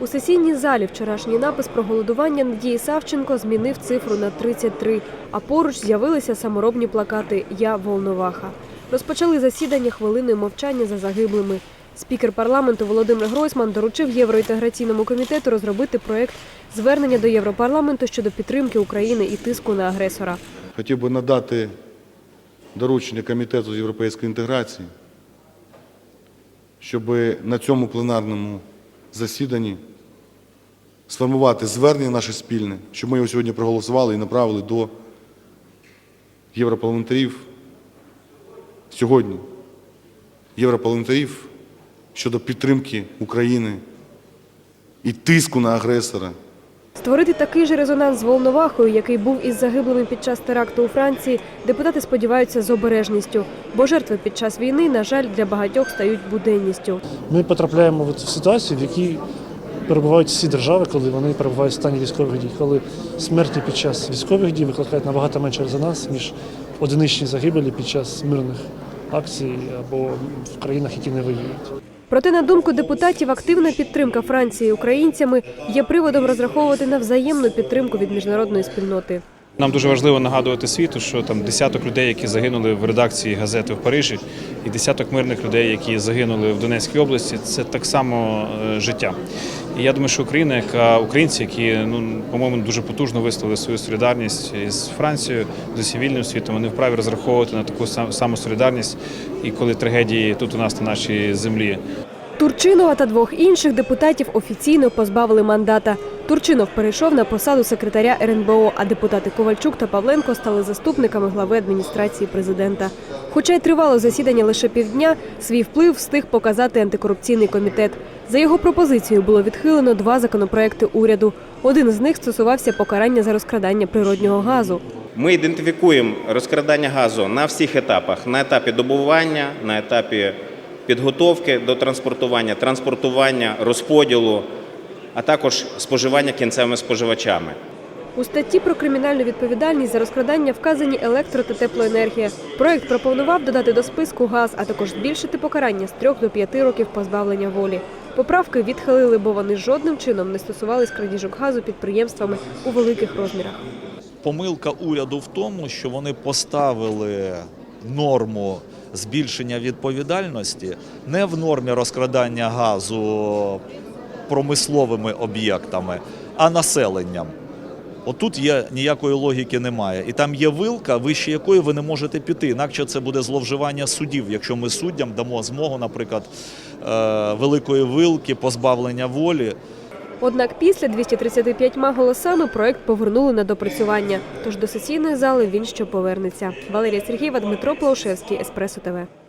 У сесійній залі вчорашній напис про голодування Надії Савченко змінив цифру на 33, а поруч з'явилися саморобні плакати Я Волноваха. Розпочали засідання хвилиною мовчання за загиблими. Спікер парламенту Володимир Гройсман доручив євроінтеграційному комітету розробити проект звернення до Європарламенту щодо підтримки України і тиску на агресора. Хотів би надати доручення Комітету з європейської інтеграції, щоб на цьому пленарному засіданні сформувати звернення наше спільне, щоб ми його сьогодні проголосували і направили до європарламентарів сьогодні, європарламентарів щодо підтримки України і тиску на агресора. Створити такий же резонанс з Волновахою, який був із загиблими під час теракту у Франції, депутати сподіваються з обережністю, бо жертви під час війни, на жаль, для багатьох стають буденністю. Ми потрапляємо в ситуацію, в якій перебувають всі держави, коли вони перебувають в стані військових дій, коли смерті під час військових дій викликають набагато менше резонанс, ніж одиничні загибелі під час мирних акцій або в країнах, які не воюють. Проте, на думку депутатів, активна підтримка Франції українцями є приводом розраховувати на взаємну підтримку від міжнародної спільноти. Нам дуже важливо нагадувати світу, що там десяток людей, які загинули в редакції газети в Парижі, і десяток мирних людей, які загинули в Донецькій області, це так само е, життя. І я думаю, що Україна, яка українці, які ну по-моєму дуже потужно висловили свою солідарність із Францією, з усім вільним світом, вони вправі розраховувати на таку саму солідарність, і коли трагедії тут у нас на нашій землі. Турчинова та двох інших депутатів офіційно позбавили мандата. Турчинов перейшов на посаду секретаря РНБО, а депутати Ковальчук та Павленко стали заступниками глави адміністрації президента. Хоча й тривало засідання лише півдня, свій вплив встиг показати антикорупційний комітет. За його пропозицією було відхилено два законопроекти уряду. Один з них стосувався покарання за розкрадання природнього газу. Ми ідентифікуємо розкрадання газу на всіх етапах: на етапі добування, на етапі підготовки до транспортування, транспортування, розподілу, а також споживання кінцевими споживачами. У статті про кримінальну відповідальність за розкрадання вказані електро та теплоенергія. Проект пропонував додати до списку газ, а також збільшити покарання з 3 до 5 років позбавлення волі. Поправки відхилили, бо вони жодним чином не стосувались крадіжок газу підприємствами у великих розмірах. помилка уряду в тому, що вони поставили норму збільшення відповідальності не в нормі розкрадання газу промисловими об'єктами, а населенням. Отут є ніякої логіки немає. І там є вилка, вище якої ви не можете піти. Інакше це буде зловживання судів, якщо ми суддям дамо змогу, наприклад, е, великої вилки, позбавлення волі. Однак після 235 голосами проект повернули на допрацювання. Тож до сесійної зали він ще повернеться. Валерія Сергієва, Дмитро Плаушевський, Еспресо ТВ.